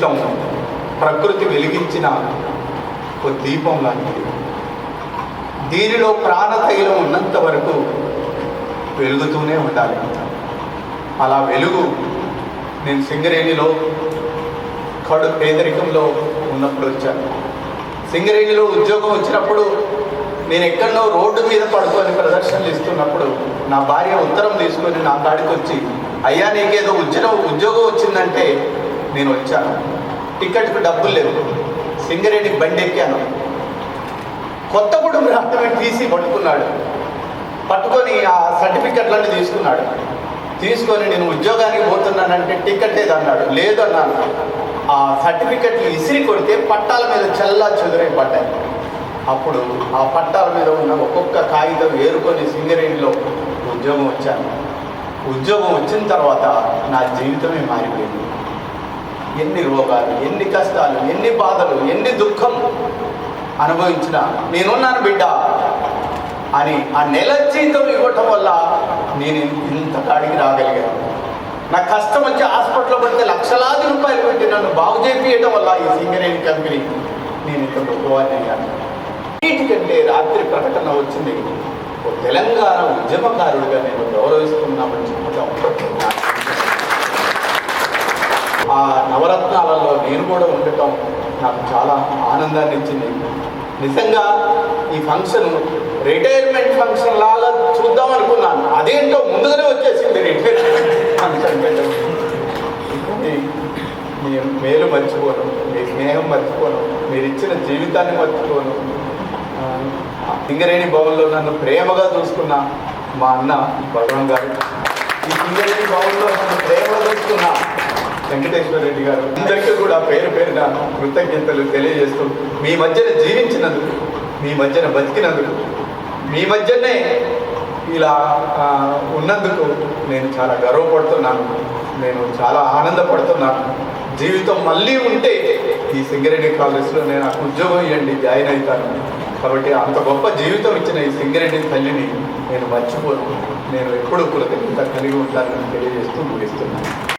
జీవితం ప్రకృతి వెలిగించిన ఒక దీపం లాంటిది. దీనిలో ప్రాణతైలం ఉన్నంత వరకు వెలుగుతూనే ఉండాలి అలా వెలుగు నేను సింగరేణిలో కడు పేదరికంలో ఉన్నప్పుడు వచ్చాను. సింగరేణిలో ఉద్యోగం వచ్చినప్పుడు నేను ఎక్కడో రోడ్డు మీద పడుకొని ప్రదర్శనలు ఇస్తున్నప్పుడు నా భార్య ఉత్తరం తీసుకొని నా కాడికి వచ్చి అయ్యా నీకేదో ఉద్యోగం ఉద్యోగం వచ్చిందంటే నేను వచ్చాను. టికెట్కి డబ్బులు లేవు. సింగరేణికి బండి ఎక్కాను కొత్తగూడెం రాష్ట్రమే తీసి పట్టుకున్నాడు. పట్టుకొని ఆ సర్టిఫికెట్లన్నీ తీసుకున్నాడు. తీసుకొని నేను ఉద్యోగానికి పోతున్నానంటే టికెట్ ఏది అన్నాడు లేదు అన్నాను ఆ సర్టిఫికెట్లు ఇసిరి కొడితే పట్టాల మీద చల్లా చెదురై పడ్డాయి. అప్పుడు ఆ పట్టాల మీద ఉన్న ఒక్కొక్క కాగితం ఏరుకొని సింగరేణిలో ఉద్యోగం వచ్చాను. ఉద్యోగం వచ్చిన తర్వాత నా జీవితమే మారిపోయింది. ఎన్ని రోగాలు ఎన్ని కష్టాలు ఎన్ని బాధలు ఎన్ని దుఃఖం అనుభవించిన నేనున్నాను బిడ్డ అని ఆ నెల జీతం ఇవ్వటం వల్ల నేను ఇంత కాడికి రాగలిగాను. నా కష్టం వచ్చి హాస్పిటల్లో పడితే లక్షలాది రూపాయలు పెట్టి నన్ను బాగు చేపించడం వల్ల ఈ సింగరేణి కంపెనీ నేను ఇంత గొప్పవాడిని అయ్యాను వీటికంటే రాత్రి ప్రకటన వచ్చింది ఓ తెలంగాణ ఉద్యమకారుడిగా నేను గౌరవిస్తున్నామని చెప్పడం నవరత్నాలలో నేను కూడా ఉండటం నాకు చాలా ఆనందాన్ని ఇచ్చింది. నిజంగా ఈ ఫంక్షన్ రిటైర్మెంట్ ఫంక్షన్ లాగా చూద్దాం అనుకున్నాను. అదేంటో ముందుగానే వచ్చేసింది రిటైర్మెంట్ ఫంక్షన్ మీ మేలు మర్చిపోను మీ స్నేహం మర్చిపోను మీరు ఇచ్చిన జీవితాన్ని మర్చిపోను. సింగరేణి భవన్లో నన్ను ప్రేమగా చూసుకున్న మా అన్న భగవాన్ గారు. ఈ సింగరేణి భవన్లో నన్ను ప్రేమగా చూసుకున్నా వెంకటేశ్వర రెడ్డి గారు అందరికీ కూడా పేరు పేరున కృతజ్ఞతలు తెలియజేస్తూ మీ మధ్యన జీవించినందుకు మీ మధ్యన బతికినందుకు మీ మధ్యనే ఇలా ఉన్నందుకు నేను చాలా గర్వపడుతున్నాను. నేను చాలా ఆనందపడుతున్నాను. జీవితం మళ్ళీ ఉంటే ఈ సింగరెడ్డి కాలేజ్లో నేను నాకు ఉద్యోగం ఇవ్వండి జాయిన్ అవుతాను. కాబట్టి అంత గొప్ప జీవితం ఇచ్చిన ఈ సింగరెడ్డి తల్లిని నేను మర్చిపోను. నేను ఎప్పుడూ కృతజ్ఞత కలిగి ఉంటానని తెలియజేస్తూ ముగిస్తున్నాను.